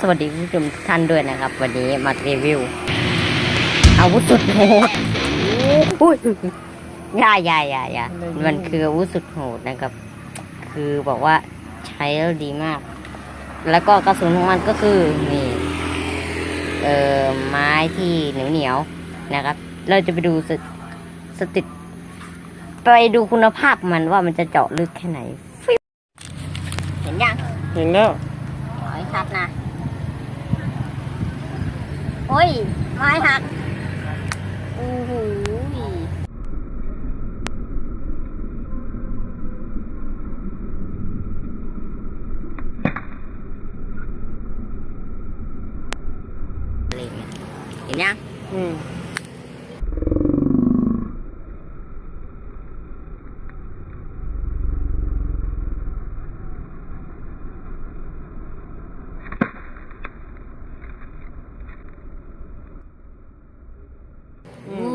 สวัสดีผู้ชมทุกท่านด้วยนะครับ วันนี้มารีวิวอาวุธสุดโหดอุ้ยอย่าอย่าอย่าอย่ามันคืออาวุธสุดโหดนะครับ คือบอกว่าใช้แล้วดีมาก แล้วก็กระสุนของมันก็คือนี่เอ่อไม้ที่เหนียวเหนียวๆนะครับ เราจะไปดูสสติดไปดูคุณภาพมันว่ามันจะเจาะลึกแค่ไหนฟิวเห็นยัง เห็นแล้วขอให้ชัดนะ โอ้ย ไม้หัก โอ้โหเห็นยังอืม Mm.